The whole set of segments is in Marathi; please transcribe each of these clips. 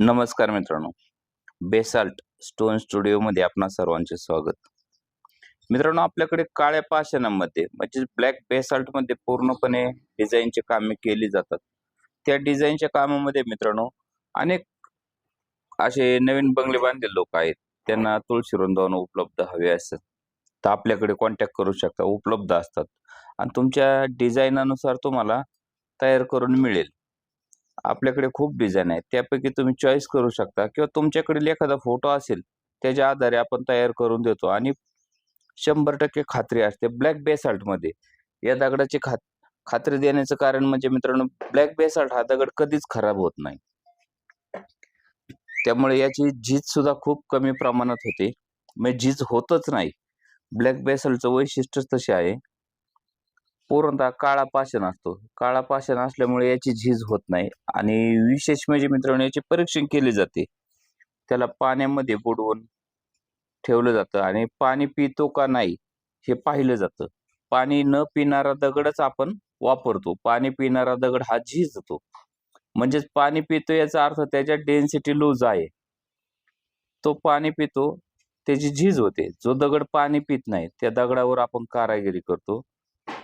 नमस्कार मित्रांनो. बेसाल्ट स्टोन स्टुडिओमध्ये आपणा सर्वांचे स्वागत. मित्रांनो आपल्याकडे काळ्या पाषाणामध्ये म्हणजे ब्लॅक बेसाल्टमध्ये पूर्णपणे डिझाईनचे कामे केली जातात. त्या डिझाईनच्या कामामध्ये मित्रांनो अनेक असे नवीन बंगले बांधलेले लोक आहेत. त्यांना तुळशी वृंदावन उपलब्ध हवे असतात तर आपल्याकडे कॉन्टॅक्ट करू शकता उपलब्ध असतात. आणि तुमच्या डिझाईनानुसार तुम्हाला तयार करून मिळेल. आपल्याकडे खूप डिझाईन आहेत. त्यापैकी तुम्ही चॉईस करू शकता किंवा तुमच्याकडील एखादा फोटो असेल त्याच्या आधारे आपण तयार करून देतो. आणि शंभर टक्के खात्री असते ब्लॅक बेसाल्टमध्ये या दगडाची खात खात्री देण्याचं कारण म्हणजे मित्रांनो ब्लॅक बेसाल्ट हा दगड कधीच खराब होत नाही. त्यामुळे याची झीज सुद्धा खूप कमी प्रमाणात होते. म्हणजे झीज होतच नाही. ब्लॅक बेसाल्टचं वैशिष्ट्यच तसे आहे. पूर्णतः काळा पाषाण असतो. काळा पाषाण असल्यामुळे याची झीज होत नाही आणि विशेष म्हणजे मित्रांनो याचे परीक्षण केले जाते. त्याला पाण्यामध्ये बुडवून ठेवलं जातं आणि पाणी पितो का नाही हे पाहिलं जातं. पाणी न पिणारा दगडच आपण वापरतो. पाणी पिणारा दगड हा झिजतो म्हणजेच पाणी पितो याचा अर्थ त्याच्या डेन्सिटी लूज आहे. तो पाणी पितो त्याची झीज होते. जो दगड पाणी पित नाही त्या दगडावर आपण कारागिरी करतो.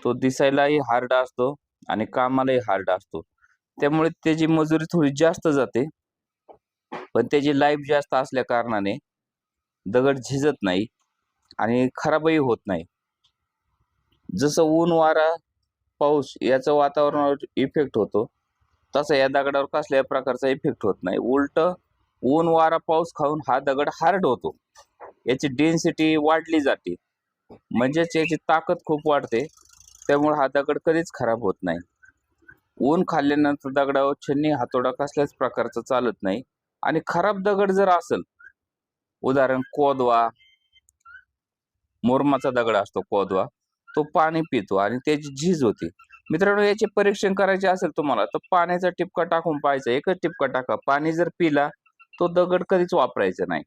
तो दिसायलाही हार्ड असतो आणि कामालाही हार्ड असतो. त्यामुळे त्याची मजुरी थोडी जास्त जाते. पण त्याची लाईफ जास्त असल्या कारणाने दगड झिजत नाही आणि खराबही होत नाही. जसं ऊन वारा पाऊस याचा वातावरणावर इफेक्ट होतो तसा या दगडावर कसल्या प्रकारचा इफेक्ट होत नाही. उलट ऊन वारा पाऊस खाऊन हा दगड हार्ड होतो. याची डेन्सिटी वाढली जाते. म्हणजेच याची ताकद खूप वाढते. त्यामुळे हा दगड कधीच खराब होत नाही. ऊन खाल्ल्यानंतर दगडावर छन्नी हातोडा कसल्याच प्रकारचा चालत नाही. आणि खराब दगड जर असेल उदाहरण कोदवा मोरमाचा दगड असतो कोदवा तो पाणी पितो आणि त्याची झीज होते. मित्रांनो याचे परीक्षण करायचे असेल तुम्हाला तर पाण्याचा टिपका टाकून पाहायचा. एकच टिपका टाका. पाणी जर पिला तो दगड कधीच वापरायचा नाही.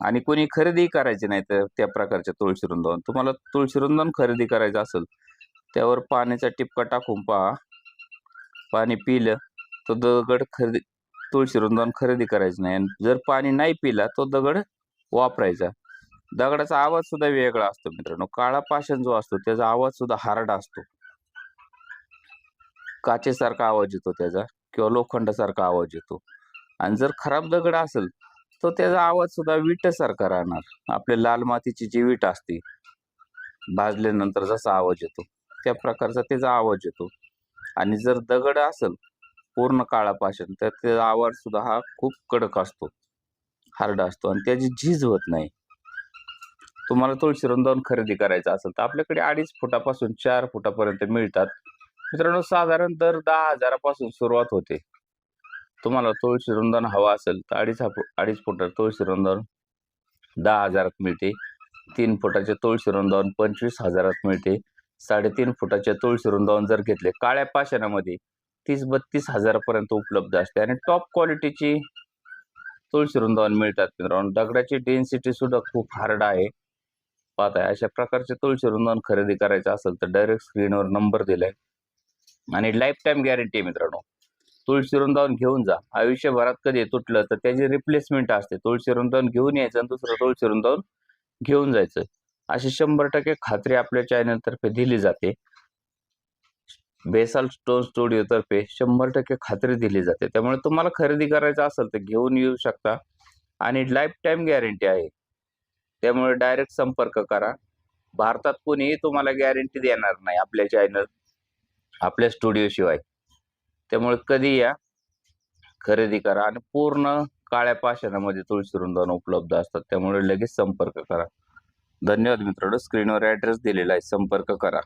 आणि कोणी खरेदी करायची नाही तर त्या प्रकारच्या तुळशी वृंदावन तुम्हाला तुळशी वृंदावन खरेदी करायचं असेल त्यावर पाण्याचा टिपका टाकून पहा. पाणी पिलं तो दगड खरेदी तुळशी वृंदावन खरेदी करायचं नाही. आणि जर पाणी नाही पिला तो दगड वापरायचा. दगडाचा आवाज सुद्धा वेगळा असतो मित्रांनो. काळा पाषाण जो असतो त्याचा आवाज सुद्धा हार्ड असतो. काचेसारखा आवाज येतो त्याचा किंवा लोखंडासारखा आवाज येतो. आणि जर खराब दगड असेल तो त्याचा आवाज सुद्धा विटसारखा राहणार. आपल्या लाल मातीची जी विट असते भाजल्यानंतर जसा आवाज येतो त्या प्रकारचा त्याचा आवाज येतो. आणि जर दगड असेल पूर्ण काळा पाषाण तर त्याचा आवाज सुद्धा हा खूप कडक असतो हार्ड असतो आणि त्याची झीज होत नाही. तुम्हाला तुळशी वृंदावन खरेदी करायचं असेल तर आपल्याकडे अडीच फुटापासून चार फुटापर्यंत मिळतात. मित्रांनो साधारण दर दहा हजारापासून सुरुवात होते. तुम्हाला तुळशी वृंदावन हवा असेल तर अडीच हा फु- अडीच फुटा तुळशी वृंदावन दहा हजारात मिळते. तीन फुटाचे तुळशी वृंदावन पंचवीस हजारात मिळते. साडेतीन फुटाचे तुळशी वृंदावन जर घेतले काळ्या पाषाणामध्ये तीस बत्तीस हजारापर्यंत उपलब्ध असते आणि टॉप क्वालिटीची तुळशी वृंदावन मिळतात मित्रांनो. दगडाची डेन्सिटी सुद्धा खूप हार्ड आहे. पाहत आहे अशा प्रकारचे तुळशी वृंदावन खरेदी करायचं असेल तर डायरेक्ट स्क्रीनवर नंबर दिलाय. आणि लाईफ टाईम गॅरंटी आहे मित्रांनो. तुळशी वृंदावन घेऊन जा. आयुष्यभरात कधी तुटलं तर त्याची रिप्लेसमेंट असते. तुळशी वृंदावन घेऊन यायचं आणि दुसरं तुळशी वृंदावन घेऊन जायचं. अशी शंभर टक्के खात्री आपल्या चॅनलतर्फे दिली जाते. बेसाल स्टोन स्टुडिओ तर्फे शंभर टक्के खात्री दिली जाते. त्यामुळे तुम्हाला खरेदी करायचं असेल तर घेऊन येऊ शकता. आणि लाईफ टाईम गॅरंटी आहे. त्यामुळे डायरेक्ट संपर्क करा. भारतात कोणीही तुम्हाला गॅरंटी देणार नाही आपल्या चॅनल आपल्या स्टुडिओशिवाय त्यामुळे कधी या. खरेदी करा आणि पूर्ण काळ्या पाषाणामध्ये तुळशी वृंदावन उपलब्ध असतात. त्यामुळे लगेच संपर्क करा. धन्यवाद मित्रांनो. स्क्रीनवर ॲड्रेस दिलेला आहे. संपर्क करा.